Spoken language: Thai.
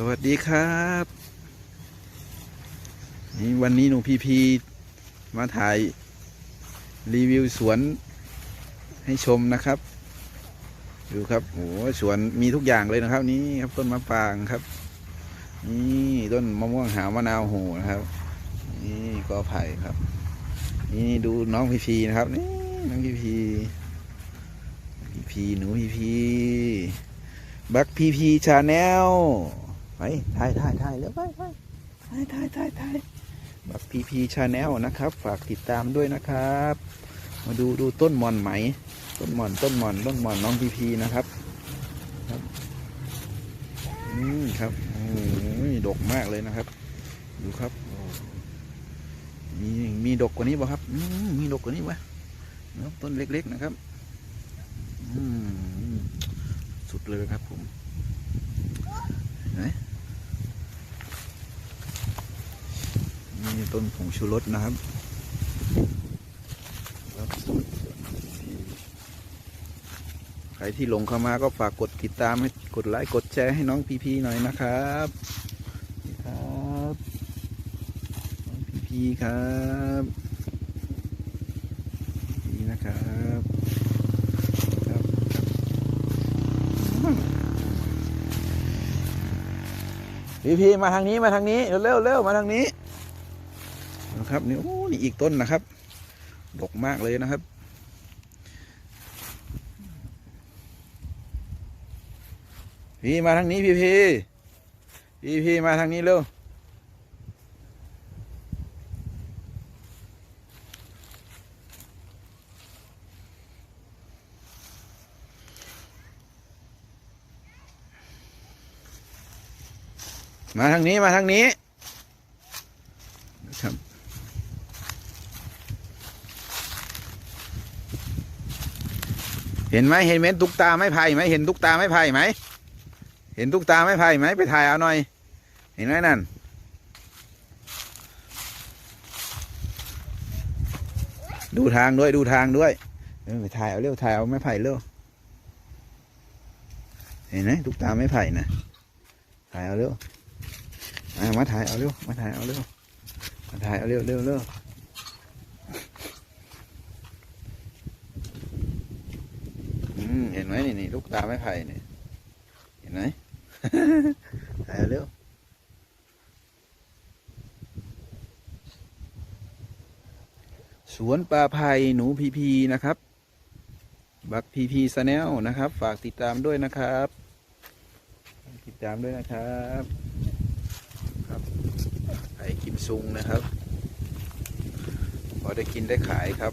สวัสดีครับ นี่วันนี้หนูพีพีมาถ่ายรีวิวสวนให้ชมนะครับ ดูครับโอ้โหสวนมีทุกอย่างเลยนะครับ นี่ครับต้นมะปรางครับ นี่ต้นมะม่วงหาวมะนาวโหนะครับ นี่กอไผ่ครับ นี่ดูน้องพีพีนะครับนี่น้องพีพีพีพีหนูพีพีบักพีพีชาแนล ไปถ่ายถ่ายถ่ายแล้วไปไปถ่ายถ่ายถ่ายถ่ายบักพีพีชาแนลนะครับ ฝากติดตามด้วยนะครับ มาดูดูต้นมอนไหม ต้นมอนต้นมอนต้นมอนน้องพีพีนะครับครับอืมครับโอ้ยดกมากเลยนะครับ ดูครับมีมีดกกว่านี้ป่ครับอืมีดกกว่านี้วะนะครับต้นเล็กๆนะครับอืมสุดเลยครับผมเห็นไหนนี่ ต้นผงชูรสนะครับใครที่หลงเข้ามาก็ฝากกดติดตามให้กดไลค์กดแชร์ให้น้องพีพีหน่อยนะครับครับน้องพีพีครับพีพีนะครับครับพีพีมาทางนี้มาทางนี้เร็วเร็วมาทางนี้ นะครับนี่โอ้นี่อีกต้นนะครับ ดกมากเลยนะครับ พี่มาทางนี้พี่พี่พี่พี่มาทางนี้เร็วมาทางนี้มาทางนี้ครับ เห็นไหมเห็นเม็ดตุกตาไม้ไผ่ไหมเห็นตุกตาไม้ไผ่ไหมเห็นตุกตาไม้ไผ่ไหมไปถ่ายเอาหน่อย เห็นไหมนั่นดูทางด้วยดูทางด้วยไปถ่ายเอาเร็วถ่ายเอาไม้ไผ่เร็วเห็นไหมตุกตาไม้ไผ่นะถ่ายเอาเร็วมาถ่ายเอาเร็วมาถ่ายเอาเร็วมาถ่ายเอาเร็วเร็วเร็วอืม เห็นไหมนี่นี่ตุ๊กตาไม้ไผ่เนี่ยเห็นไหมถ่ายเอาเร็วสวนปลาไผ่หนูพีพีนะครับ บักพีพีสแนลนะครับ ฝากติดตามด้วยนะครับ ติดตามด้วยนะครับครับไผ่กิมซุงนะครับ พอได้กินได้ขายครับ